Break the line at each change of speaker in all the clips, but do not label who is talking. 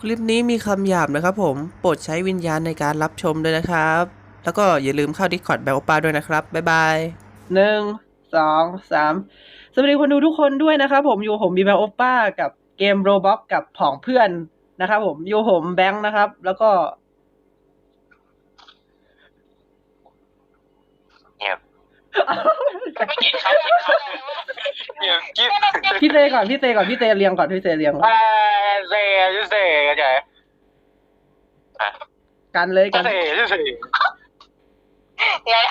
คลิปนี้มีคำหยาบนะครับผม โปรดใช้วิญญาณในการรับชมด้วยนะครับ แล้วก็อย่าลืมเข้า Discord แบมโอปาด้วยนะครับ บ๊ายบายหนึ่งสองสามสวัสดีคนดูทุกคนด้วยนะครับผมอยู่ผมบีแบลโอป้ากับเกมโรบ็อกกับผองเพื่อนนะครับผมอยู่ผมแบงค์นะครับ แล้วก็
เงียบ กินครับกินครับเงียบกิ๊บ
พี่เตก่อนพี่เตก่อนพี่เตเรียงก่อนพี่เตเรียงก่อน
เอ่อเซ่ชื่อเซ่กันใช่อะ
กันเลยกัน
เซ่ชื่อเซ่
เดี๋ยว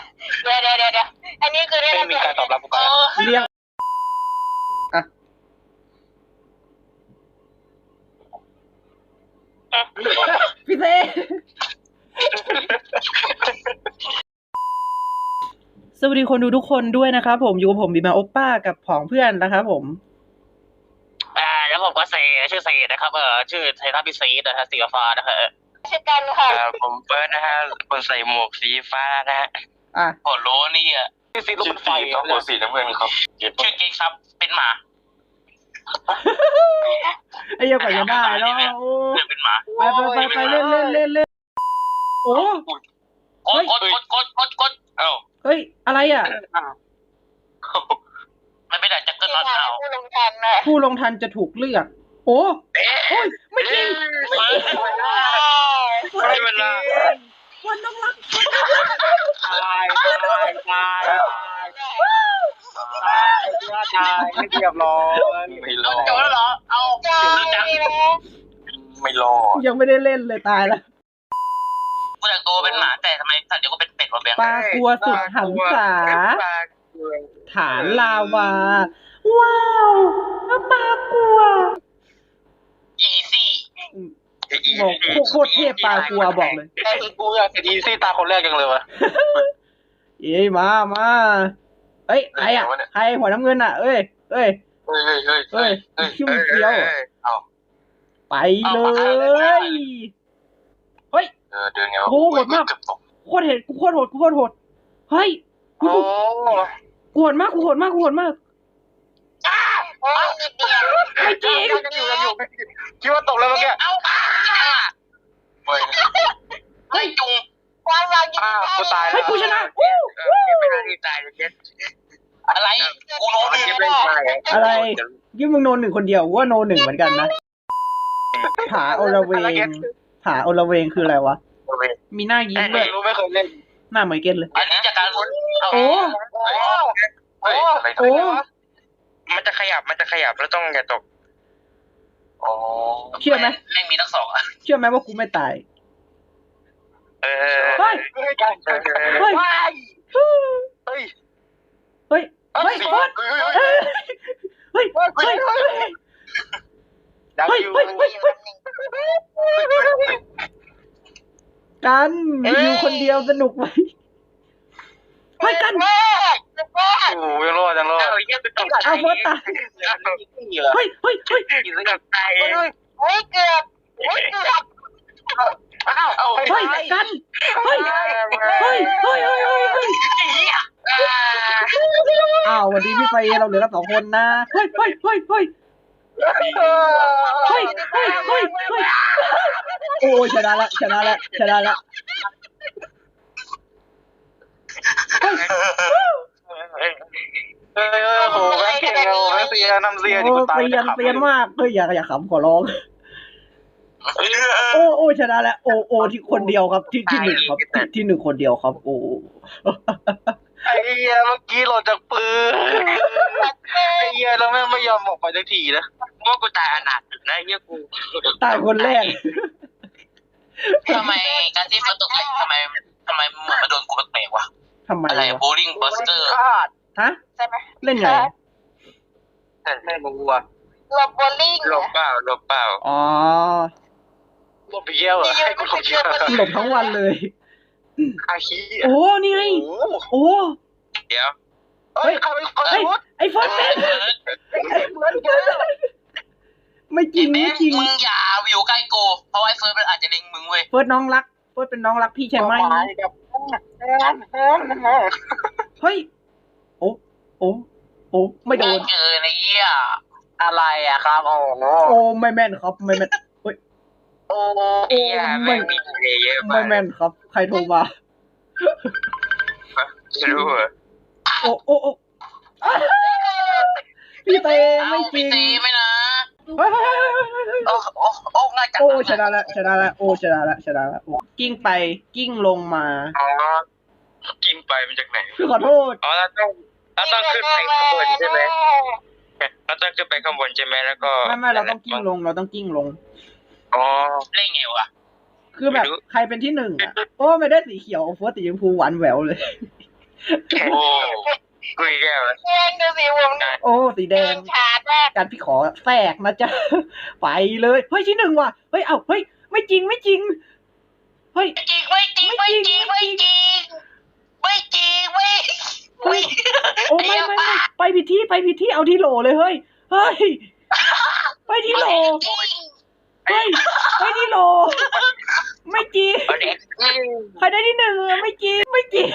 เดี๋ยวเดี๋ยวเดี๋ยวเดี๋ยวอันนี้คือเรื่อง
ไม่มีการตอบรับกูก่อน
เรียงอะพี่เตส วัสดีคนดูทุกคนด้วยนะครับผมอยู่กับผมบีมาโอป้ากับผองเพื่อนนะครับผม
อ่าแล้วผมก็เซ่ชื่อเซ่นะครับเออชื่อไททันพิซีดนะฮะสีฟ้านะฮะ
ชื่อกันค่ะ
ผมเฟิร์สนะฮะคนใส่หมวกสีฟ้านะฮะ
อะ
หัวโลนี่อะชื่อสีลูกไฟครับหัวสีน้ำเงินครับชื่อเก๊กครับเป็นหมา
ไอ้เหี้ยังกว่าจะได้แล้วโอ้
เลือกเป็นหมา
ไปไปไปไปเล่นเล่นเล่นเล่นโอ้
กดกดกดกดกดกดเอ้า
เฮ้ย อะไรอะ
มันไม่ได้จักเกิล
ชื่
น็
อ
อต
ทาง
เอ้า
ผู้ลงทันน่ะ
ผู้ลงทันจะถูกเลือก โอ้โอ้ยไม่จริง
ไม่เป็นไร
วันน้องรัก
ตายตายตายตายตายตายไม่เรียบร้อยไม่รอดจบแล้วเหรอเอา
จ้านี่นะ
ไม่รอด
ยังไม่ได้เล่นเลยตายแล้ว
กูอยากตัวเป็นหมาแต่ทำไมสัตว์เดียวก็เป็นเป็ดวะแบงค์
ปลากลัวสุดหันษาฐานลาวา ว้าวปลากลัว
อีซี่
บอกโคตรเทพปลากลัวบอกเลย
แต่คือกูอยากเห็นอีซี่ตาคนแรกยังเลยวะ
เอ้ยมามาเอ้ยใครอะใครหัวน้ำเงินอะ เอ้ยเอ้ย
เฮ้ยเฮ้ยเฮ้ย
เอ้ยชุ่มเฟี้ยว
เอา
ไปเลยเฮ้ย
เออเดินไง
โอ้โหโหดมากโคตรเห็ดกูโคตรโหดกูโคตรโหดเฮ้ยกู
โอ้
กูโหดมากกูโหดมากกูโหดมาก
โอ้ยนิดเดียว
ไม่จริง
ยังอยู่ยังอยู่คิดว่าตกแล้วเมื่อกี้เอาเฮ้ยเฮ้ยจุง
ความหวังอยู่
อ้าวกูตายแล้ว
เฮ้ยกูชนะวู้
ไม่ได้ดีใจเลยเจ็ดอะไรกูโน้ตไม่ได้
อะไรยิ่งมึงโนหนึ่งคนเดียวกูว่าโนหนึ่งเหมือนกันนะผาโอละเวง ผาโอละเวงคืออะไรวะ มีหน้ายิ้มด้
ไม่
วย
รู้ไม่เคยเล่น
หน้าเหมือนเก็ตเลย
อันนี้จากการลุ้น
โอ้
เฮ้ยอะไร
โอ้
มันจะขยับมันจะขยับแล้วต้องอย่าตกอ๋อ
เชื่อไหม
แม่งมีทั้งสองอะ
เชื่อไหมว่ากูไม่ตาย
เออ
เฮ้ย
เฮ้ย
เฮ้ย
เฮ้ย
เฮ้ย เฮ้ย เฮ้ย เฮ้ย เฮ้ย เฮ้ย เฮ้ย เฮ้ย
ดัง
เฮ้ย
อยู่
เฮ้ย เฮ้ย เฮ้ย กันอยู่คนเดียวสนุกไหมเฮ้ยกัน
แม่แม่
โอ้ยยังรอดยังรอดเอาเยี่ยมไปต้อง
เอาเฟิร์สตายเฮ้ยเฮ้ยเฮ้ย
กินแล้วกับใจ
โอ้ยเกือบโอ้ยเกือบ
อ้าวเอา
เฮ้ยกันเฮ้ยเฮ้ยเฮ้ยเฮ้ยเฮ้ยเฮ้ยอ้าววันนี้พี่ไฟเราเหลือกันสองคนนะเฮ้ยเฮ้ยเฮ้ยเฮ้ย เฮ้ยเฮ้ยเฮ้ยเฮ้ยโอ้ชนะละชนะละชนะละ
เออโหแม่งเก่งเอาแม่งเสียน้ำเสียนี่กูตาย
เปลี่ยนเปลี่ยนมากเฮ้ยอย่าอย่าขำขอร้องโอ้โอ้ชนะแล้วโอ้โอ้ที่คนเดียวครับที่ที่หนึ่งครับที่ที่หนึ่งคนเดียวครับ โอ้
ไอ้เหี้ยเมื่อกี้หล่นจากปืนไอ้เหี้ยแล้วแม่งไม่ยอมออกไปสักทีนะว่ากูตายอนาถนะไอ้เหี้ยกู
ตายคนแรก
ทำไมการที่ฝนตกทำไมทำไมเหมือนมาโดนกูแปลกๆวะ
ทำไม
อะไร
วะ
โบลิ่งบัสเตอร์
ฮะ
ใช่ไหม
เล่นไง
ไม่รู้อะ
หลบโบลิ่ง
หลบเปล่าหลบเปล่า
อ๋อ
หลบเยี่ยวเหรอให้กูหลบเยี่ยว
หลบทั้งวันเลย
อาชี
โอ้ นี่ไง
โอ้
โอ้
เดี๋ยวเฮ้ยใครเป็นคน
เฮ้ย
พูด
ไอ้เฟิร์สเป็น
เหมือนกัน
ไม่จริงไม่จริง
มึงอย่าอยู่ใกล้กูเพราะไอ้เฟิร์สมันอาจจะเล็งมึงเว้ย
เฟิร์สน้องรัก เฟิร์สเป็นน้องรักพี่ใช่ไหมเฮ้ย โอ้โอ้โอ้ไม่โดน
เจอในเยี่ยอะไรอะครับ โอ้โห
โอ้ไม่แม่นครับ ไม่แม่นเฮ้ย
โอ้เฮียแม่งมีเลเยอะ
ไม่
มาก
แม่นครับ ใครโทรมา
ไม่รู้เหรอ
โอ้โอ้โอ้พี่เตไม่จริง
ตีไม่นะ
เฮ้ยเฮ้ยเฮ้ยเฮ้ยเฮ้ย
โอ้โอ้โอ้ง่ายจัง
โอ้ชนะแล้วชนะแล้วโอ้ชนะแล้วชนะแล้วกิ้งไปกิ้งลงมา
อ๋อกินไปมันจากไหน
คือขอโทษ
อ๋อเราต้องเราต้องขึ้นไปข้างบนใช่ไหมเราต้องขึ้นไปข้างบนใช่ไหมแล้วก็
ไม่ไม่เราต้องกิ้งลงเราต้องกิ้งลง
อ๋อ
เล่นไงวะ
คือแบบ
ไม่รู้
ใครเป็นที่หนึ่งอะโอ้ไม่ได้สีเขียวโฟร์สีชมพูหวานแหววเลย
โอ้คุยแก้ว
เล่นดูสิวง
โอ้สีแดง
ชาแรก
การพี่ขอแทรกนะจ๊ะไปเลยเฮ้ยที่หนึ่งว่ะเฮ้ยเอ้าเฮ้ยไม่จริงไม่จริงเฮ้ย
จริงไม่จริงไม่จริงไม่จริงไม่จริงไม่
เฮ้ยโอ้ไม่ไม่ไม่ไปผิดที่ไปผิดที่เอาที่โหลเลยเฮ้ยเฮ้ยไปที่โหล เฮ้ยไปที่โหลไม่จริง
เอาเด็ก
ใครได้ที่หนึ่งอะไม่จริงไม่จริง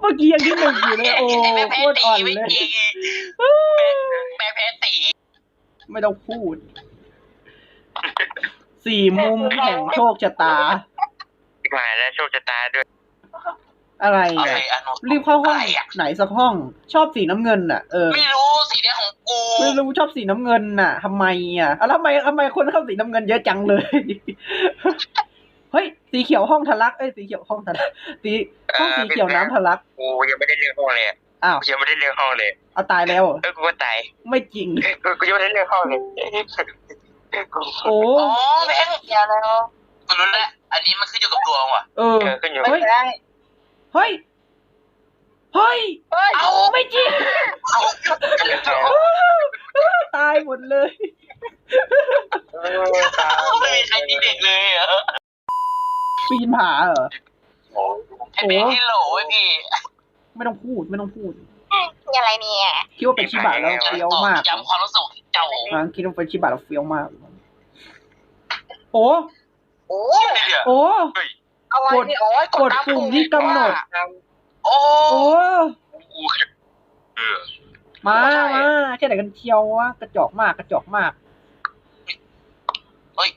เมื่อกี้ยังที่หนึ่งอยู่เลยโอ้โคตรอ่อนเลย
ไม่จริงแม่แพ้ตี
ไม่ต้องพูด สี่มุมแห่งโชคชะตา
หมายแล้วโชคชะตาด้วย
อะไร
อะไร
อะ
อะ
รีบเข้าห้องไหนสักห้อง ชอบสีน้ำเงินอะเออ
ไม่รู้สีนี้ของกู
ไม่รู้ชอบสีน้ำเงินน่ะทำไมอะแล้วทำไมทำไมคนเข้าสีน้ำเงินเยอะจังเลยเฮ้ยสีเขียวห้องทะลักเอ้ยสีเขียวห้องทะลักสีห้องสีเขียวน้ำทะลัก
กูยังไม่ได้เลือกห้องเลย
อ้าว
กูยังไม่ได้เลือกห้องเลย
เอาตายแล้วเหรอ
เออกูก็ตาย
ไม่จริง
กูกูยังไม่ได้เลือกห้องเลย
โอ้
อ๋อแบงค์อย่าแล้วกูรู้แล้วอันนี้มันขึ้นอยู่กับดวงว่ะ
เออ
เออขึ้นอยู่
เฮ้ย เฮ้ย เฮ้ย
เอา
ไม่จริง
เอา
ตายหมดเลย
เออตาย
ไม่มีใครตีเด็กเลยเหรอ
ปีนผาเหรอ
ไอ้เป็นที่โหลไอ้พี่
ไม่ต้องพูดไม่ต้องพูด
อะไรเนี่ย
คิดว่าเป็นชิบะแล้วเฟี้ยวมาก
ย้ำความรู้สึกเจ้า
อะคิดว่าเป็นชิบะแล้วเฟี้ยวมาก โอ้
โอ้
โอ้
อะไรเนี่ยโอ้ย
กดปุ่มที่กำหนด
โอ้
โอ้
กูเออ
มามาแค่ไหนกันเชียววะกระจอกมากกระจอกมาก
เฮ้ย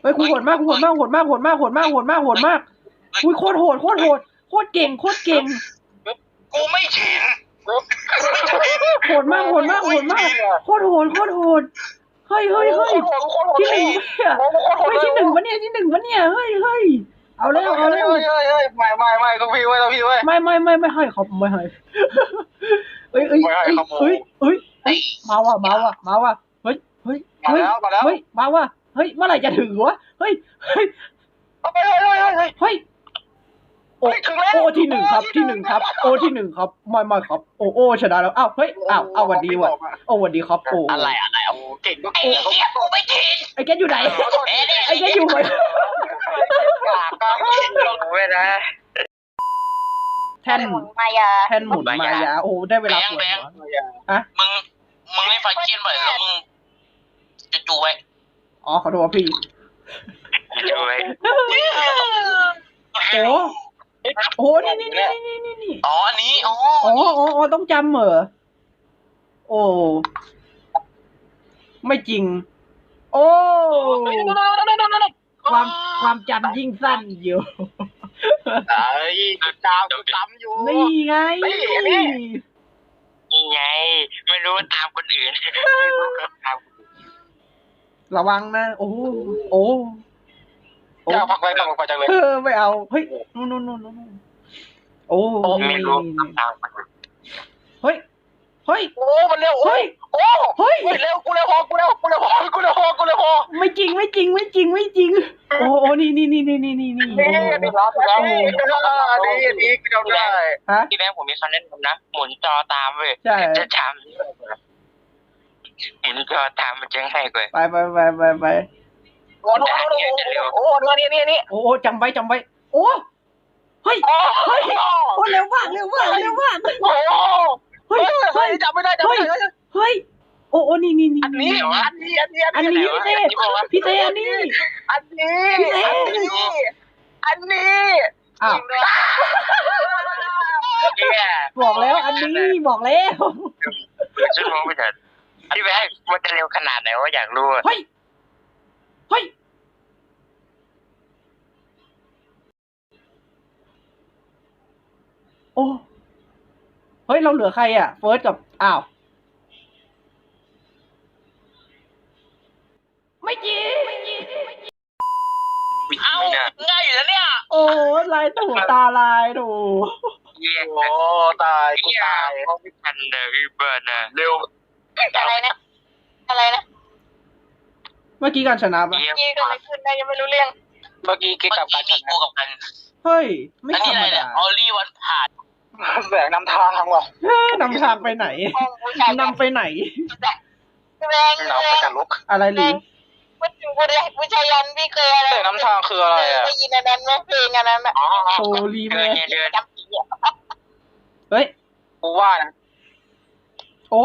เฮ้ยกูโหดมากกูโหดมากโหดมากโหดมากโหดมากโหดมากโหดมากอุ้ยโคตรโหดโคตรโหดโคตรเก่งโคตรเก่ง
กูไม่ชิน
โหดมากโหดมากโหดมากโคตรโหดโคตรโหดเฮ้ยเฮ้ยเฮ้ยที่หนึ่งเนี่ยเฮ้ยที่หนึ่งวะเนี่ยที่หนึ่งวะเนี่ยเฮ้ยเฮ้ย เอาแล้วเอาแล้ว
เฮ้ยเฮ้ยเฮ้ยไม่ไม่ไม่ก็พี่ไว้แล้วพี่ไว้
ไม่ไม่ไม่ไม่ให้เขาไม่ให้เอ้ยเอ้ย
ไม่ให้
เอ้ย
ครับผม
เอ้ยเอ้ยเอ้ยมาว่ะมาว่ะมาว่ะเฮ้ยเฮ้ย
มา
เฮ้ย
แล้วมาแล้ว
เฮ้ยมาว่ะเฮ้ยเมื่อไหร่จะถึงวะเฮ้ยเฮ้ย
เฮ้ยเฮ้ยเฮ้ยเฮ้ย
เฮ้ยโอ
เฮ้ยถึงแล้ว
โอที่หนึ่งครับที่หนึ่งครับ โอที่หนึ่งครับไม่ไม่ครับโอโอชนะแล้วอ้าวเฮ้ยอ้าวอ้าวหวันดีว่ะโอ้หวันดีครับโอ
อะไรอะไรเอา
เก่งก็
ไอ้
เก่ง
เหี้ยกูไม่ชิน
ไอ้แกอยู่ไหน
เอ๊ะเนี่ย
ไอ้แกอยู่ไหน
กากกากลงเว้ยนะ
แท่น
มายา
แท่นหมุนมายาโอ้ได้เวลาปวดหัว
มึงมึงเล่นฟังเกียนบ่อยแล้วมึงจะจูไว้
อ๋อขอโทษครับพี่
ช่วย
โอ้โอ้นี่นี่นี่นี่นี่นี่
อ๋ออันนี้อ๋อ
อ๋ออ๋ออ๋อต้องจำเหรอโอ้ไม่จริง โอ้ ความความจำยิ่งสั้นอยู่
ไอ้ตามตามอยู่
นี่ไง
นี่นี่นี่ไง ไม่รู้ว่าตามคนอื่นไม่รู้ก็ตาม
ระวังนะ โอ้โอ้โอ้
อยากพักไว้พักไว้จังเลย
เออไม่เอา เฮ้ยนู่นนู่นนู่นนู่นโอ้
ไม่รู้ตาม
เฮ้ย เฮ้ย
โอ้ มันเร็ว
เฮ้ย
โอ้
เฮ้ย
เร็ว กูเร็วพอ กูเร็ว กูเร็วพอ กูเร็วพอ กูเร็วพอ
ไม่จริงไม่จริงไม่จริงไม่จริง โอ้โอ้นี่นี่นี่นี่นี่นี่นี่
นี่นี่รับแล้วนี่นี่นี่กูจำได้
ฮะ
พี่แบงค์ผมมีคำแนะนำนะ หมุนจอตามเว้ย
ใช่
จะจำหมุนจอตามมันจะง่ายกว่า
ไปไปไปไปไป
โอ้โหโอ้โหนี่นี่นี่
โอ้โอ้จำไว้จำไว้โอ้เฮ้ย
โอ้
เฮ้ยโอ้เร็วมากเร็วมากเร็วมาก
โห
เฮ้ยเฮ้ย
จำไม่ได้จำไม่ได้
เฮ้ยโอ้โอ้นี่นี่นี่
อันนี้เหรออันนี้อันนี้
อันนี้พี่เต้พี่เต้อันนี้
อันนี้พี่เต้อันนี้อันนี้
อ้าวบอกแล้วอันนี้บอกแล้ว
ฉันมองไม่ทันพี่แบงค์มันจะเร็วขนาดไหนว่าอยากรู้
เฮ้ยเฮ้ยโอ้ เฮ้ย เราเหลือใครอะเฟิร์สกับ อ้าว ไม่จริง
เอ้าง่ายอยู่แล้วเนี่ย
โอ้ลายตู่ตาลายดู
เยี่ย
โอ้ตายกูตาย
เขาไม่ทันเลยพี่เบิร์ดนะเร็ว
อะไรนะอะไรนะ
เมื่อกี้การชนะปะ
เยี่ยม
ยี่เกิดอะไรขึ้นได้ยังไม่รู้เรื่อง
เมื่อกี้กิ๊ก
เมื่
กั
อบ
การช
กี้
นะ
กูกับกัน
เฮ้ย ไม่
อัน
ธร
นี้
ร
อะ
ม
ไรเนี่ย
ดา
ออลลี่วันผ่าน
แสงนำทางว่ะ
เฮ้ยนำทางไปไหน
ห้องผู้ชาย
นำไปไหน
แรง
นำไปกันลุก
อะไรหรือ
พูดถึงผู้ชายผู้ชายยันพี่เคยอะไร
แสงนำทางคืออะไรอะ
ได้ยินอันนั้นไหมเพลงอันนั้นอะ
อ๋อ
โชลีเม
เดินเดิน
จำผีอะ
เฮ้ย
กูว่านะ
โอ้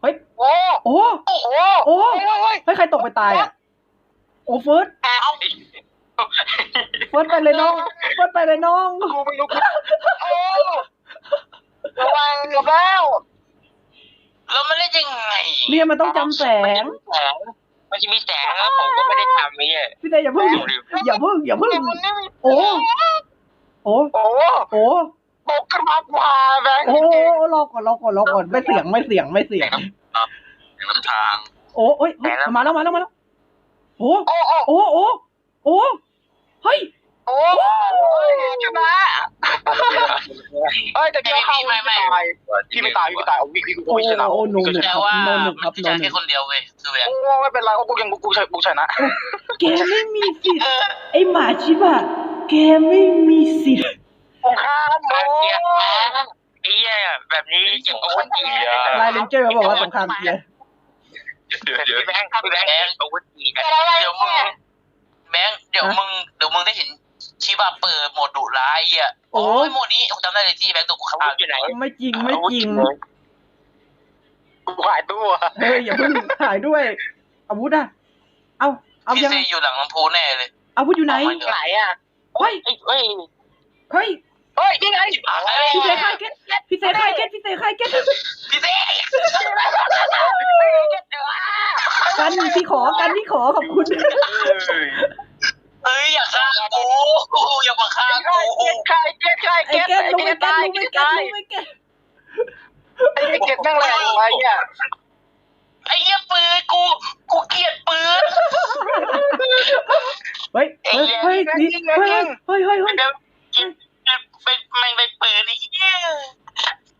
เฮ้ย
โอ้
โอ้
โอ้
โอ้
เฮ้ยเฮ้ย
เฮ้ยใครตกไปตายอะโอ้เฟิร์ส
อ้าว
เฟิร์สไปเลยน้องเฟิร์สไปเลยน้อง
กูไม่รู้กู
โอ้ระวังกับแล้ว
แล้วมันเล่นยังไง
เนี่ยมันต้องจำแสง
แสงมันจะมีแสงแล้วผมก็ไม่ได้ทำนี่
พี่แต่อย่าเพิ่งอย่าเพิ่งอย่าเพิ่ง
มันไม่มี
โอ้โอ้
โอ้
โอ้
ตกกันมาว่าแบงค์
โอ้รอก่อนรอก่อนรอก่อนไม่เสียงไม่เสียงไม่เสียง
น้ำทาง
โอ้เฮ้ยเฮ้ยมาแล้วมาแล้วมาแล้วโอ้
โอ้โอ้
โอ้โอ้โอ้ เฮ้ย
โอ้
ชนะเอ้ยแต่พี่เข้าไม่ไม่พี่ไม่ตายพี่ไม่ตายเอาพี่พี่กู
โอ้
ไม่ชนะ
โอ้โนหนึ่ง
แต่
ครับ
ว่า
โนหนึ่งครับ
มัน
โน
จะ
หนึ่
แค่
ง
คนเดียวเว้ยคือแบบ
โอ้ไม่เป็นไรกูยังกูชนะกูชนะ
แกไม่มีสิทธิ์ไอหมาชิบะแกไม่มีสิทธิ์
กูข้ามโม
ไอ้เหี้ยแบบนี้จะโอนจี
ไลน์เลนเจอร์เขาบอกว่าสงครามเกียร์
เดี๋ยวเดี๋ยวแบงค์แบงค์โอนจีกัน
อะไร
เดี๋ยวมึง
เนี่ย
แบงค์เดี๋ยวมึงเดี๋ยวมึงได้เห็นชิบะเปิดโหมดดุร้ายอะโอ้ยโหมดนี้กูจำได้เลยที่แบงค์ตัวกูข้าวอยู่ไหน
ไม่จริงไม่จริง
กูหายตัว
เฮ้ยอย่าเพิ่งถ่ายด้วย อาวุธอะเอาเอา
พี่
ยัง
เซอยู่หลังลำโพงแน่เลย
อาวุธอยู่ไหน
ไหนอะ
เฮ้ย
เฮ้ย
เฮ้ย
เฮ้ยยังไง
พี่เซคายเก็ตพี่เซคายเก็ตพี่เซคายเก็ต
พี่เซ
กันพี่ขอกันพี่ขอขอบคุณ
เอ้ยอย่าฆ่ากูอย่ามาฆ่ากู
เก็ตใครเก็ตใคร
ไอ้
เก็ต
เก็ตลงไปเก็ตลงไปเก็ตลงไปเก็ต
ไอ้เก็ตแม่งแรงไว้เนี่ย
ไอ้เหี้ยปืนกูกูเกลียดปืน
เฮ้ยเฮ้ยเฮ้ยนี่เฮ้ยเฮ้ยเฮ้ยเฮ้ย
เดี๋ยวกินเป็นแม่งเป็นปืนไอ้เหี้ย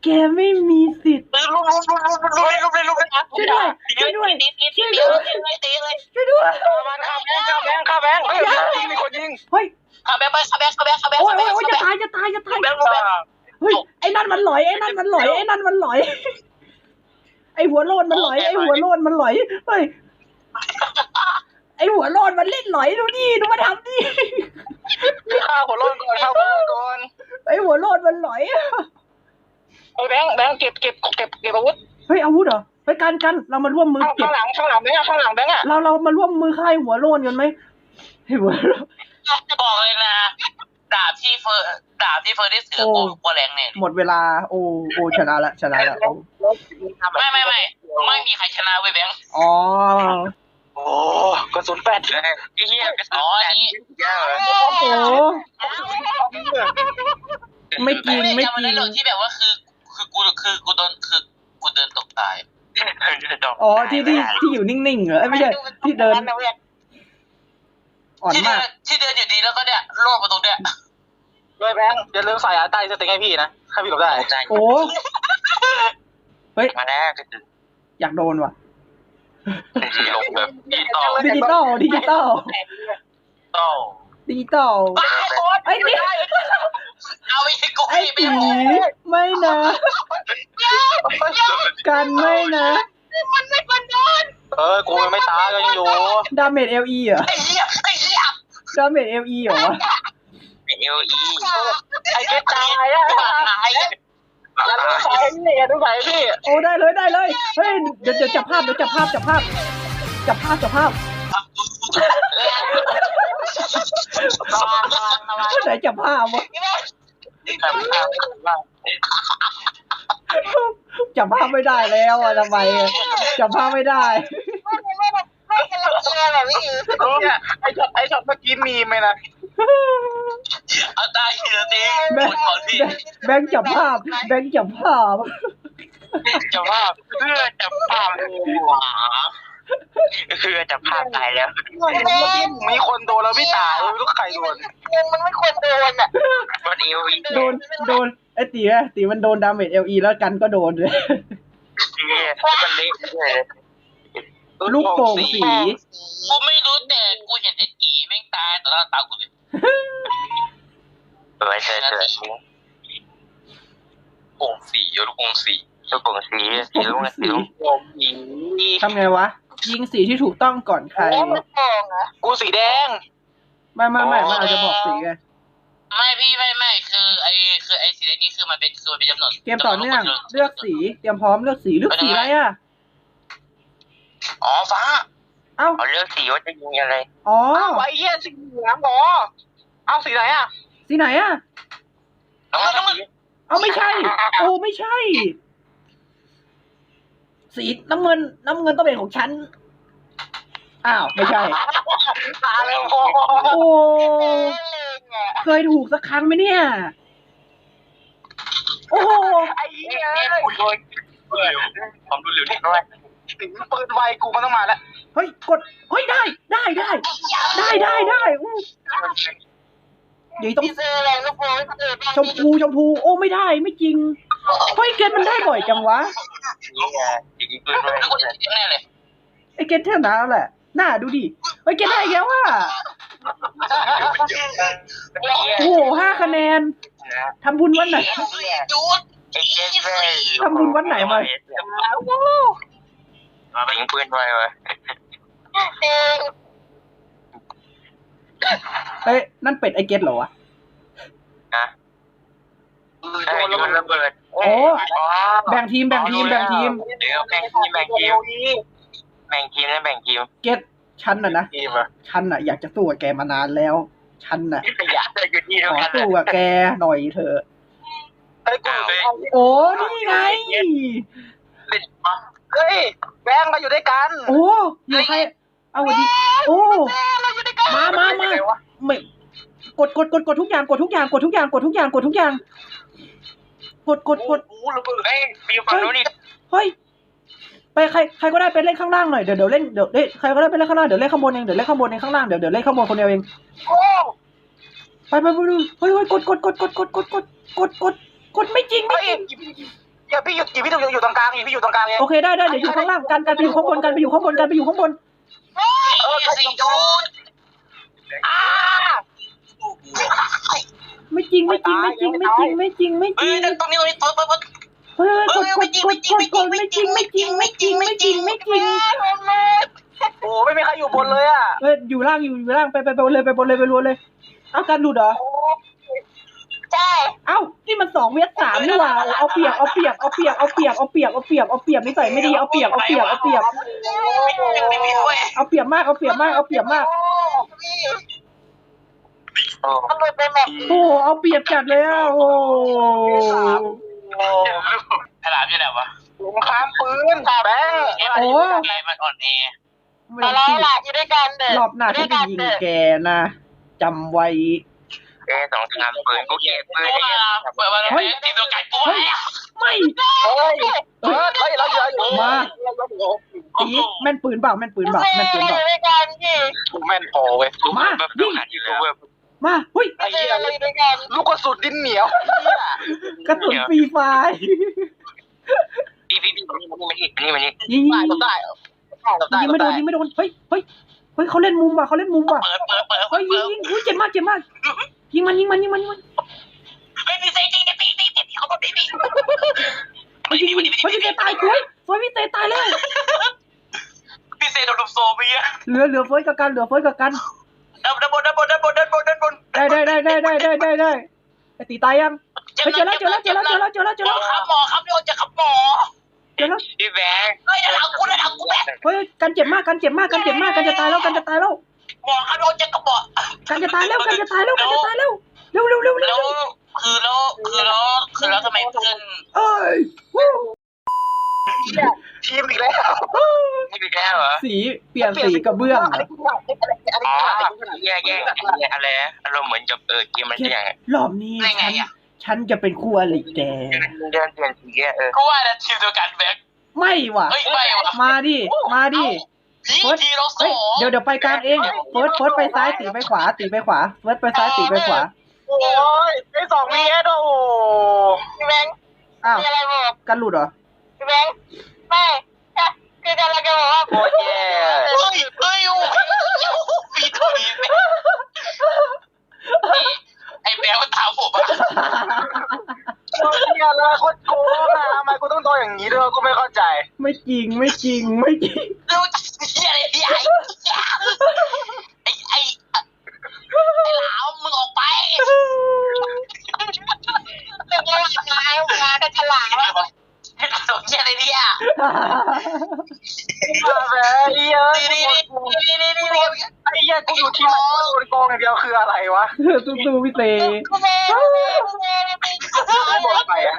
แกไม่มีสิทธิ์
ปืนลุมลุมลุมลุมลุมลุมลุมลุมลุม
ช่วยด้วยช่วยด้วย
ตีตีตีตีเลยตีเลย
ช่วยด้วย
มันข้าแบงค์ข้าแบงค์ข้าแบงค์เฮ้ยยิงมีคนยิง
เฮ้ย
ขับแบงไปขับแบงขับแบงขับแบง
โอ้
ขั
ย
บแบ
โอ้ยโอ้ยจะตายจะตายจะตายเฮ้ยไอ้นั่นมันหลอยไอ้นั่นมันหลอยไอ้นั่นมันหลอยไอ้หัวโลนมันหลอยไอ้หัวโลนมันหลอยเฮ้ยไอ้หัวโลนมันเล่นหลอยดูดิดูมาทำดิ
ข้าหัวโลนก่อนข้าหัวโลนก่อน
ไอ้หัวโลนมันหลอย
ไอ้แบงค์แบงค์เก็บเก็บเก็บเก็บอาวุธ
เฮ้ยอาวุธเหรอเฮ้ยกันกันเรามาร่วมมือเก็บ
ข้างหลังข้างหลังแบงค์ข้างหลังแบงค์อะ
เราเรามาร่วมมือค่ายหัวโลนกันไหมไอ้หัวโลน
บอกเลยนะดาบที่เฟอร์ดาบที่เฟอร์ได้เสือกูกว่าแรงเนี่ย
หมดเวลาโอ้โอ้ชนะละชนะละโอ้
ไม่ไม่ไม่ไม่มีใครชนะเว้ยแบงค์
อ๋อ
โอ้กระสุนแปด
ไอ้เหี้ยอ๋ออันนี้
โอ้ไม่จริงไม่
จำ
จ
มัน
ริ
ได้
ง
หรอกที่แบบว่าคือ คือกูคือกูโดนคือกูเดินตกตาย
อ๋อที่ที่ที่อยู่นิ่งๆเหรอเอ้ยไม่ใช่ที่เดินอ่อน
ที่เดิ
มาก
นที่เดินอยู่ดีแล้วก็เนี่ยโลดมาตรงเนี้ย
ด้วยแบงค์อย่าลืมใส่อาใต้สเต็งให้พี่นะให้พี่หลบได้
โอ้เฮ้ย
มาแรก
อยากโดนว่ะ
ลงแบบต่อ
ดิจิตอลดิจิตอล
ต่อ
ดิจิตอลไอ้ตี
เอาไอ้กู
ไอ้ตีไม่นะกันไม่นะ
เออ กูยังไม่ตายก็ยังอยู่
ดาเมจเอลีเหรอ
ไอ้เหี้ยไอ้เหี้ย
ดาเมจเอลีเหรอวะ
เอลอี
ไอ้เก็ตตายอะ
ตาย
อย่าลืมใส่พี่อย่าลืมใส่พี่
โอ้ได้เลยได้เลย เฮ้ยเดี๋ยวเดี๋ยวจับภาพเดี๋ยวจับภาพจับภาพจับภาพจับภาพ ไหนจับภาพวะจับภาพไม่ได้แล้วอะทำไมอะจับภาพไม่ได้
ไม่ไม่ไม่กันละเอียดแบบนี้
เนี่ยไอ้ช็อตไอ้ช็อตเมื่อกี้มีไหมนะ
เอาตายทีละที
แบ
ค
ง
น
ค์
ก่อนพี่
แบงค์จับภาพ แบงค์จับภาพ
จะภาพเพื่อจะภาพหัว คือจะภาพตายแล้ว มีคนโดนแล้วพี่ตาไม่รู้ใครโดน
มันไม่ควรโดนอะ
วันนี้วิ่ง
โดนโดนไอ้ตีอะตีมันโดนดาเมจเอลีแล้วกันก็โดนเลย
เนี่ยมันเละเลย
ลูกโป่งสี
กูไม่รู้แต่กูเห็นไอ้ตีแม่งตายต่อหน้าตากูเลย
เออเธอเธอ
โป่งสีลูกโป่งสี
ลูกโป่งสีสีลูกสีลูกโป่งสี
ทำไงวะ ยิงสีที่ถูกต้องก่อนใคร
แล้วมันมองอะ
กูสีแดง
ไม่ไม่ไม่มันอาจจะบอกสีไง
ไม่พี่ไม่ไม่คือไอ้คือไอ้สีนี้คือมันเป็นคือมันเป็นจำนวน
เกมต่อเนื่องเลือกสีเตรียมพร้อมเลือกสีเลือกสีอะไรอะ
อ๋อฟ้า
เอ้า
เอาเลือกสีว่าจะยิงอะไร
อ๋อ
อ้าวไอ้เหี้ยสีเหลืองเหรอเอาสีไหนอะ
สีไหนอะ
น้ำมันน้ำมัน
เอาไม่ใช่ โอ้ไม่ใช่ สีน้ำเงิน น้ำเงินต้องเป็นของฉัน อ้าว ไม่ใช่
ตาเลยพอ
โอ้
เลงอะ
เคยถูกสักครั้งไหมเนี่ย โอ้โห
ไอ้เหี้ย
คุยเลยความรวดเร็วที่น้อย
ถึงปืนไวกูมันต้องมาแล้ว
เฮ้ย กด เฮ้ย ได้ ได้ ได้ ได้ได้ได้อู้เดี๋ยวต้อง
พี่ซื้อแรงลูกโป่งให้คนอื่นบ้าง
ชมพูชมพู โอ้ ไม่ได้ ไม่จริง เฮ้ยเกตมันได้บ่อยจังวะ
นี่ไงยิงปืนไว
แล้วกูจะติดแน่เลย
ไอเกตเท่านั้นแหละน่าดูดิเฮ้ยเกตได้อีกแล้วว่ะโอ้โหห้าคะแนนทำบุญวันไหน
จูด
ไอ้เจ๊เว้ย
ทำบุญวันไหนมา
ยิงปืนไววะ
จริง
เอ้ยนั่นเป็ดไอเกตเหรอวะ
นะ
โดนแล้วมัน
ระเบิด
โอ้แบ่งทีมแบ่งทีมแบ่งทีม
เดี๋ยวแบ่งทีมแบ่งทีมแบ่งทีมนะแบ่งทีม
เกตฉันน่ะนะ
ทีมอะ
ฉันน่ะ อยากจะสู้กับแกมานานแล้วฉันน่ะ
อยากจะอยู่ที่
ข
เดียว
อ
กัน
สู้กับแกหน่อยเถอะ
เฮ้ยกู
โอ้นี่ไง
เฮ้ยแบงมาอยู่ด้วยกัน
โอ้อยู่ใครเอาวันดีโอ้มามามาไม่กดกดกดกดทุกอย่างกดทุกอย่างกดทุกอย่างกดทุกอย่างกดทุกอย่าง กดกดกด
โอ้ระเบิดเฮ้ยมีฝั่งนู้นนี่
เฮ้ยไปใครใครก็ได้ไปเล่นข้างล่างหน่อยเดี๋ยวเดี๋ยวเล่นเดี๋ยวเล่นใครก็ได้ไปเล่นข้างล่างเดี๋ยวเล่นข้างบนเองเดี๋ยวเล่นข้างบนเองข้างล่างเดี๋ยวเดี๋ยวเล่นข้างบนคนเดียวเอง
โอ้
ไปไปไปดูเฮ้ยเฮ้ยกดกดกดกดกดกดกดกดกดกดไม่จริงไม่
เฮ้ย
จริง
อย่าพี่อยู่พี่อยู่อยู่ตรงกลางพี่อยู่ตรงกลางเอง
โอเคได้ได้เดี๋ยวอยู่ข้างล่างกันกันไปอยู่ข้างบนกันไปอยู่ข้างบนกันไปอยู่ข้างบน
สีจูด
ไม่จริงไม่จริงไม่จริงไม่จริงไม่จริงไม่จ
เฮ้
ริ
ย
ง
ตรงนี้ตรงนี้เปิดเปิดเปิด
เฮ้ยกดกดกดกดกดไม่จริงไม่จริงไม่จริงไม่จริงไม่จริง
โอ้ไม่มีใครอยู่บนเลยอะ
เฮ้ยอยู่ล่างอยู่อยู่ล่างไปไปไปบนเลยไปบนเลยไปรัวเลยเอาการหลุดเหรอ
ใช่
เอ้านี่มันสองเวทสามนี่หว่าเอาเปรียบเอาเปรียบเอาเปรียบเอาเปรียบเอาเปรียบเอาเปรียบเอาเปรียบนิสัยไม่ดีเอาเปรียบเอาเปรียบเอาเปรียบ
ไม่มีเว้ย
เอาเปรียบมากเอาเปรียบมากเอาเปรียบมาก
โอ้
ตำรวจเป็นแบบ
โอ้เอาเปรียบจัดเลยอะโอ้
ฉลามอยู่ไหนวะ
สงครามปืนแบง
โอ้
ไงมันอ่อนแอ
ไม่
แต่
ต้อง
เรา
คิด
ล่ะอยู่ด้วยกันเด้อ
รอบหน้าที่จะยิงแกนะจำไว้
แกสงครามปืนกูเก็บปืน
เปิดเปิดมาแล้วทีมตัวไก่ตัว
ไม่
เฮ้ยเฮ้ยเฮ้ยเราเยอะอยู่
ตีแม่นปืนเปล่าแม่นปืนเปล่าแม่นปืน
อ
เปล่า
ยู่ด้วยกันพี่
กูแม่นพอเว้ย
มายิง
อยู่แล้ว
มาเฮ้ย
ไอ้เหี้ย
เราอยู่ด้วยกัน
ลูกกระสุนดินเหนียว
กระสุนฟรีไฟร์
พี่พี่พี่มานี่มานี่
ยิงยิง
ได้
ยิง
ได้ได้
ยิงไม่โดนยิงไม่โดนเฮ้ยเฮ้ยเฮ้ยเขาเล่นมุมว่ะเขาเล่นมุมว่ะ
เปิดเปิดเปิด
เฮ้ยยิงยิงอุ้ยเจ็บมากเจ็บมากยิงมันยิงมันยิงมันยิงมัน
เฮ้ยพี่เซจริงเนี่ยพี่พี่พี่เขาบอกพี่พี่
เฮ้ยยิงยิงเฮ้ยพี่เตตายสวยสวยพี่เตตายแล้ว
พี่เซโดนลุมโซเมีย
เหลือเหลือเฟิร์สกับกันเหลือเฟิร์สกับกัน
ด้านบนด้านบนด้านบนด้านบนด้านบน
ได้ได้ได้ได้ได้ได้ได้ไอตีตายยังเฮ้ยเจอแล้วเจอแล้วเจอแล้วเจอแล้วเจอแล้วเจอแล้ว
ครับหมอครับโดนจะกครับหมอ
เจอแล้ว
พี่แบงค์
เฮ้ยเดี๋ยวเรากูเดี๋ยวเรากูแบ๊ค์
เฮ้ยกันเจ็บมากกันเจ็บมากกันเจ็บมากกันจะตายแล้วกันจะตายแล้ว
หมอครับโดนจะกกระบอก
กันจะตายแล้วกันจะตายแล้วกันจะตายแล้วเร็วเร็วเร็วเร็
วคือแล้วคือแล้วคือแล้วทำไมเพื่อน
เอ้ย
ทีมอีกแล้วทีมอีกแล้วเหรอ
สีเปลี่ยนสีกระเบื้อง เหรอ
อ๋อแย่แย่อะไรอารมณ์เหมือนจะเออเกมมันอย่าง
รอบนี้
ได้ไง
ฉัน
อะ
ฉันจะเป็นคู่อริแก
เดือนเดือนสีเออ
ก็ว่านะทีมเดียวกันแบ็ค
ไม่ว่ะ
เฮ้ยไม่วะ
มาดิมาดิ
พี่
เฟิร์ส
ทีเราส
เฮ้ย
อง
เดี๋ยวเดี๋ยวไปกลางเองเฟิร์สเฟิร์สไปซ้ายตีไปขวาตีไปขวาเฟิร์สไปซ้ายตีไปขวา
โอ้ยไอ้สองวีเอสโอ้โหพี่แบงค์
อ้าว
มีอะไรบอก
กันหลุดเหรอ
พี่แบงค์ไม่คือกำลังจะบอกว่า
โคตรแย่
เฮ้ยเฮ้ย โอ้โหปีตัวนี้นี่ไอ้แบ็คมันถามผมอะ
โคตรเหี้ยเลยโคตรโกงอะทำไมกูต้องโดนอย่างนี้ด้วยกูไม่เข้าใจ
ไม่จริงไม่จริงไม่จริง
ดูเฮียอะไรพี่ไอ้ไอ้ไอ้ไอ้หลาวมึงออกไป
เป็นไงมามากันฉลาดวะ
สมเฮียอะไรเนี่ย
มาแบบเหี้ย
นี่นี่นี่นี่นี่นี่
ไอ้เหี้ยกูอยู่ที่มันโดนโกงอย่างเดียวคืออะไรวะ
สู้ๆพี่เต
กูเมย์กูเมย์กูเมย์กูหมดไปอะ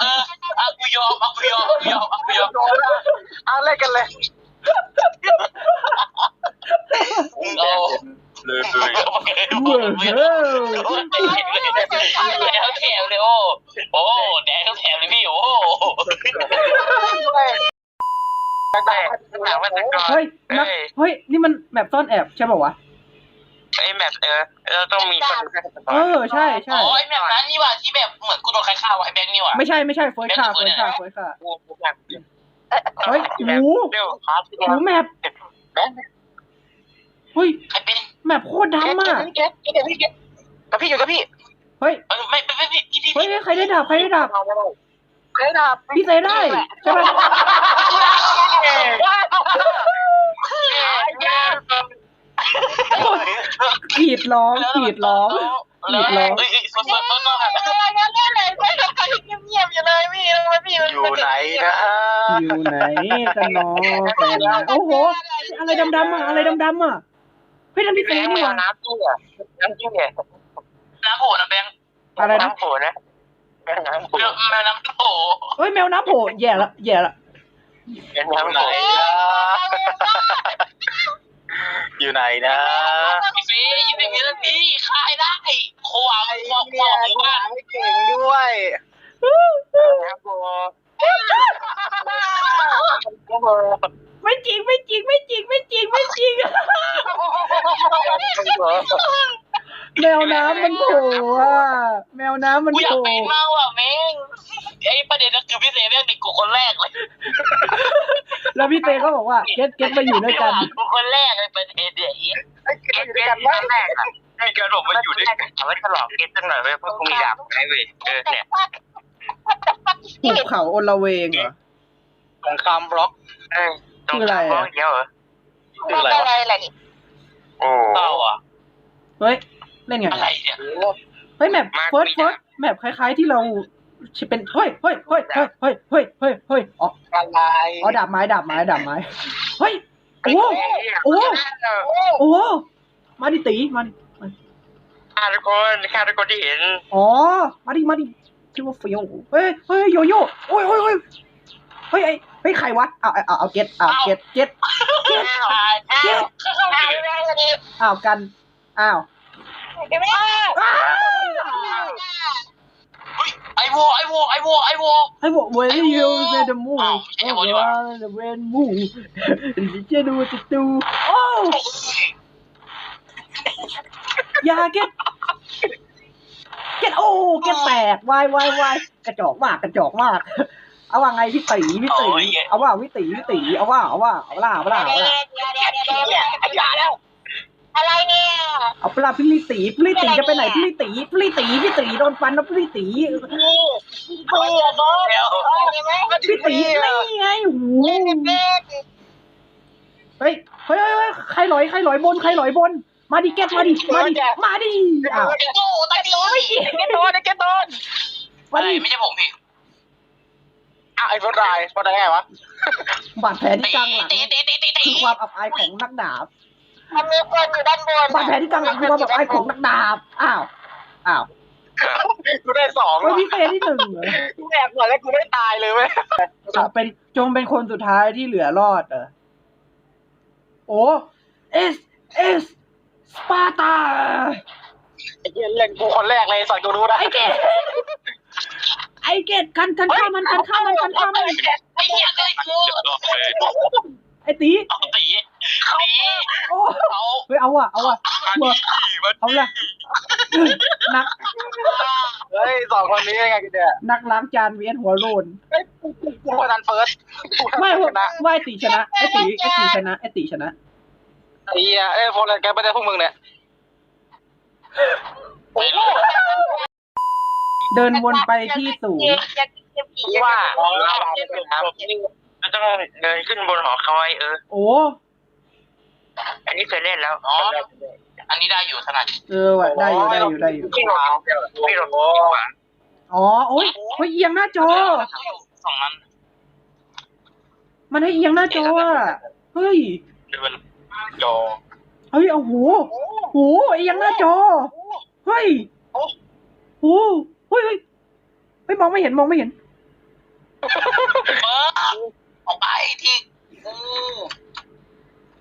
เออเอากูยอมเอากูยอมกูยอมเอากูยอม
โดนละเอาเล่นกันเลย
โอ้
เลย
เวอร์เฮ้ย
แดงทั้งแถวเลยโอ้โอ้แดงทั้งแถวเลยพี่โอ้
แต่ถามว่าแต่ก่อน
เฮ้ยนักเฮ้ย นี่มันแมปซ่อนแอบใช่ป่าวะ
ไอ้แมปเออเราต้องมีคน
เออใช่ใช่
โอ้ยแบบนั้นนี่ว่ะที่แบบเหมือนกูโดนใครฆ่าวะไอ้แบงค์นี่ว่ะ
ไม่ใช่ไม่ใช่เฟิร์สค่าเฟิร์สค่าเฟิร์สค่าเฮ้ยหู
เดี๋ยวครับ
หูแมปเฮ้ย
ใครเป็น
แมปโคตรดำอะ
เก็ตเก็ตพี่เก็ตกับพี่อยู่กับพี่
เฮ้ย
เออไม่ไม่ไม่พี่พี่
เฮ้ยใครได้ดาบใครได้ดาบ
เคยดับ
พี่เตได้ใช่ป่ะ กรีดร้องกรีดร้อง
แล้วเอ้ยสดสดสดสด
เงียบๆอยู่เลยพี่ทำไมพี่
อยู่ไหนนะ
อยู่ไหนกันเนาะแฟนนะโอ้โห อะไรดำๆอะอะไรดำๆอะเฮ้ยนั่นพี่เตนี่หว่า
น้ำจี้อะน้ำจี้อะ
น้ำโผล่นะแบงค์
อะไรนะ
น้ำโผล่นะน้ำโผล่
แมวน้ำโผล่
เฮ้ยแมวน้ำโผล่แย่ละแย่ละ
น้ำโผล่อยู่ไหนนะ
พี่ฟียี่สิบวินาทีฆ่าได้ความความความหมู่า
ไม่เก่งด้วย
น้ำโผล่
ไม่จริงไม่จริงไม่จริงไม่จริงไม่จริงแมวน้ำมันโผล่อะแมวน้ำมัน
กูอยา
โผ
ก
ล่
เป็นมากว่ะแม่งไอ้ประเด็นก็คือพี่เซเรียกเป็นกูคนแรกเลย
แล้วพี่เขาบอกว่าเก็ตเก็ตมาอยู่ด้วยกัน
กูคนแรกเลยประเด็นเดี๋ยวนี้
เก็ตเก็ตแรกอะให้กันผมมาอยู่ด้วยกันถามว่าฉลองเก็ตตั้งหน่อยเว้ยเพราะกูมีดาบไงเว้ยเออเนี่ย
ภูเขาโอละเวงเหรอ
สงครามบล็อก
เออตรง
คืออะไรอะ
บ้องเดียเหรอ
คืออะไรอะไรอะไร
โอ้
เปล่าอะ
เฮ้ยเล่นไง
อะไรเนี่ย
เฮ้ยแมปเฟิร์สเฟิร์สแมปคล้ายๆที่เรา เป็นเฮ้ยเฮ้ยเฮ้ยเฮ้ยเฮ้ยเฮ้ยเฮ้ยเฮ้ยอ๋อ
อะไร
อ๋อดาบไม้ดาบไม้ดาบไม้เฮ้ยโอ้โหโอ้โหโอ้โหมาดิตีมาดิ
ฆ่าทุกคนฆ่าทุกคนที่เห็น
อ๋อมาดิมาดิชื่อว่าเฟียวเฮ้ยเฮ้ยโยโย่โอ้ยโอ้ยโอ้ยเฮ้ยไอ้เฮ้ยใครวะเอาเอาเอาเก็ตเอาเก็ตเก็ต
เจ็ดเจ็ดเข้าเข้า
อะไร
เจ็ด
อะไร
อ้าวกันอ้าว
เดี๋ยวไม่ได้
อ้าว
I will, I will, I
will, I will. I will. When I you will. the moon, oh,
yeah, oh, well,
the red moon. Did you know what to do? Oh! yeah, get. Get โอ้ get แตกวายวายวายกระจอกมากกระจอกมากเอาว่าไงพี่ตีพี่ตีเอาว่าพี่ตีพี่ตีเอาว่าเอาว่าเอาล่าเอาล่าเอาล่า
อะไร เนี่ย
เอาปลาพี่ลิตีพี่ลิตีจะไปไหนพี่ลิตีพี่ลิตีพี่ตีโดนฟันแล้วพี่ลิตี
นี่คุยกับน้องใช่ไหม
พี่ตีนี่ไงหู
เล่นเป็น
เฮ้ยเฮ้ยเฮ้ยเฮ้ยใครหลอยใครหลอยบนใครหลอยบน มาดิแกตมาดิมาดิมาดิอ้าว
ไอโง่ตายดี
เกตโดนเกตโดน
มาดิ
ไม่ใช่ผมพี่
อ้าวไอ้คนร้ายคนร้ายไงวะ
บาดแผลที่
ตี
กลางหลัง
ตีตีตีตีตี
คือความอับอายของนักดาบ
มันมีคนอยู่ด้านบน
บาดแผลที่กลางหลังคือความอับอายของนักดาบ อ้าว อ้าว
กูได้สอง
เฮ้ยพี่เฟยที่หนึ่งเหรอ
กูแอบหน่อยแล้วกูไม่ตายเลยเว้ย
จงเป็นจงเป็นคนสุดท้ายที่เหลือรอดเหรอโอ้ S S สปา
งกูคนแรกเลยสัตว์กูรู้นะ
ไอ้เกดไอ้เกดกันกันข้ามันกันข้ามันกันข้ามัน
ไอ้เหี้ยเลยกู
ไอ้ตี
เอาตีตี
โอ้
เอา
เฮ้ยเอาว่ะเอาว่ะเอาละนัก
เฮ้ยสองคนนี้ยังไงกันเนี่ย
นักล้างจานเวียนหัวโลน
กูพนันเฟิร์ส
ไม่
ช
ไม่
นะ
ไม่ตีชนะไอ้ตีไอ้ตีชนะไอ้ตีชนะ
ไอ้เหี้ยเอ้ยโฟนแกไม่ได้พวกมึงเนี่ย
ไม่รู้
เดินวนไปที่สูง
ว่า
มันต้องเดินขึ้นบนหอคอยเออ
โอ้
อันนี้เคยเล่นแล้ว
อ๋อ อันนี้ได้อยู่ถนัด
เออว่ะได้อยู่ได้อยู่ได้อยู่
พี่หลงพี่หลง
อ๋อโอ้ยเฮ้ยเอียงหน้าจอ
สองนั้น
มันให้เอียงหน้าจออะเฮ้ย
เดินจอ
เฮ้ยเอาโหโหเอียงหน้าจอเฮ้ยโหเฮ้ยเฮ้ยเฮ้ยมองไม่เห็นมองไม่เห็น
เบิร์ออกไปที่กู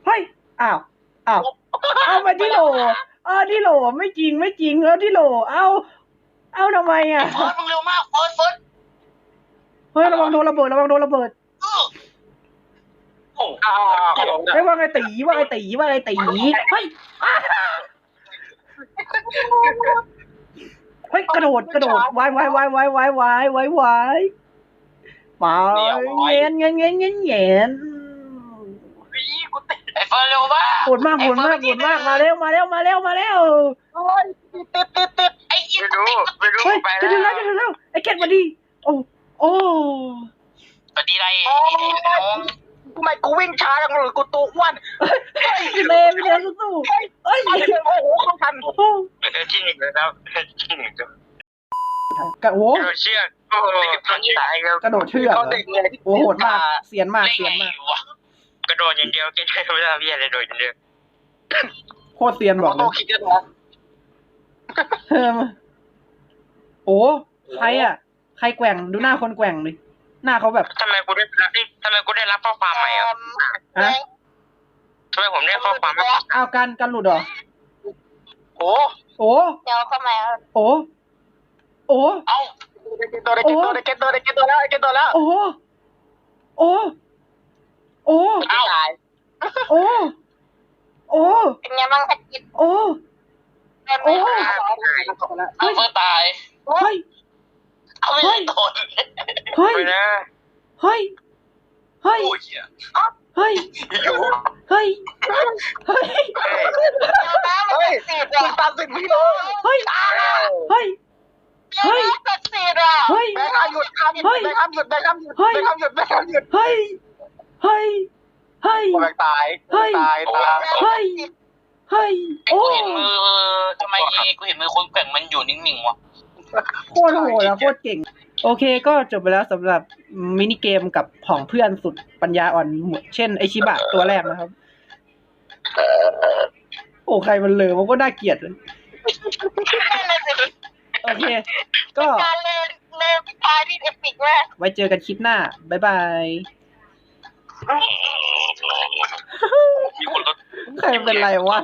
เฮ้ย อ้าวอ้าวเอามาที่โหลเออที่โหลไม่จริงไม่จริงเออที่โหลเอาเอาทำไมอะ
เฟิร์สมึงเร็วมากเฟิร์สเฟิร์ส
เฮ้ยระวังโดนระเบิดระวังโดนระเบิด
โอ้
อ้าว
ไม่ว่าไงตีว่าไงตีว่าไงตีเฮ้ยอ้าเฮ้ยกระโดดกระโดดวายวายวายวายวายวายวายวายมาเงี้ยเงี้ยเงี้ยเงี้ยเงี้ย
ไอ้เฟิร์สเร็วมาก
ปวดมากปวดมากปวดมากมาเร็วมาเร็วมาเร็วมาเร็ว
โอ้ยติดติดติด
ไอ้เหี้ย
ไม่รู้ไม่รู้
เฮ้ย
ไป
จะถึงแล้วจะถึงแล้วไอ้เกตมาดี โอ้โอ้
สวัสดีไรไอ้น้อง
ทำไมกูวิ่งช้าจังเลยกูตัวอ้วน
พี่เลพี่เลสู้ๆเอ้ย
ไอ้เหี้ยโอ้โหเข้าทัน
โอ้โห
เออที่หนึ่งแล้วที่หนึ่งจะ
กระโอ้
กระโดดเชือกโอ้โหตอนตายแล้ว
กระโดดเชือกเหร
เขา
อ
เด็กเลยที่
โอ้โหดมากเสียนมาก
เล่น
เสียน
ไง
มาก
วะ
กระโดดอย่างเดียวแกไม่ได้พี่อะไรโดดอย่างเดียว
โคตรเสียนบอก
โต
เลย
คิดกันนะ
เออโอ้ใครอะ ใครแกว่งดูหน้าคนแกว่งดิหน้าเขาแบบ
ทำไมกูได้รับทำไมกูได้รับข้อความใหม่อะ
อะ
ทำไมผมได้ข้อความไม่
อ้าวกันกันหลุดเหรอ
โอ้
โอ้
เดี๋ยวทำไมอะ
โอ้โอ้
เอ้า
ตัวได้เก็ตตัวได้เก็ตตัวได้เก็ตตัวแล้วเก็ตตัวแล้ว
โอ้โอ้ โอ้
เอ้า
ตาย
โอ้โอ้
เป็นไงบ้างคะจิต
โอ้
เป็นไหม
โอ้
คะ
เอาเฟิร์สตาย
เฮ้ย
เอาไม่ได้โดน
เฮ้ย
ไปนะ
เฮ้ยเฮ้ย
โอ้ยเหี้ย
เฮ้ย
อยู่
เฮ้ยเฮ้ย
เฮ้ยคุณตัดสินพี่น้อง
เฮ้ยเฮ้ยเฮ้ย
ตัดสินอะ
เฮ้ย
แบงค์ห้ามหยุดห้ามหยุดแบงค์ห้ามหยุดแบงค์ห้ามหยุดแบงค์ห้ามหยุดแบงค์ห้ามหยุด
เฮ้ย เฮ้ย เฮ้ย
แบงค์ตายตายตาย
เฮ้ย เฮ้ย
ไอ้
โอ้
กูเห็นมือทำไมกูเห็นมือคนแกว่งมันอยู่นิ่งๆวะ
โคตรโหดแล้วโคตรเก่ง โอเคก็จบไปแล้วสำหรับมินิเกมกับผองเพื่อนสุดปัญญาอ่อนหมดเช่นไอชิบะตัวแรกนะครับ โอ้ใครมันเลยมันก็น่าเกลียดเลยโอเค ก็
การเล่นเล่นพิธาที่เอปิกมาก
ไว้เจอกันคลิปหน้า บ๊ายบาย
มีคนรถ
ใครเป็นไรวะ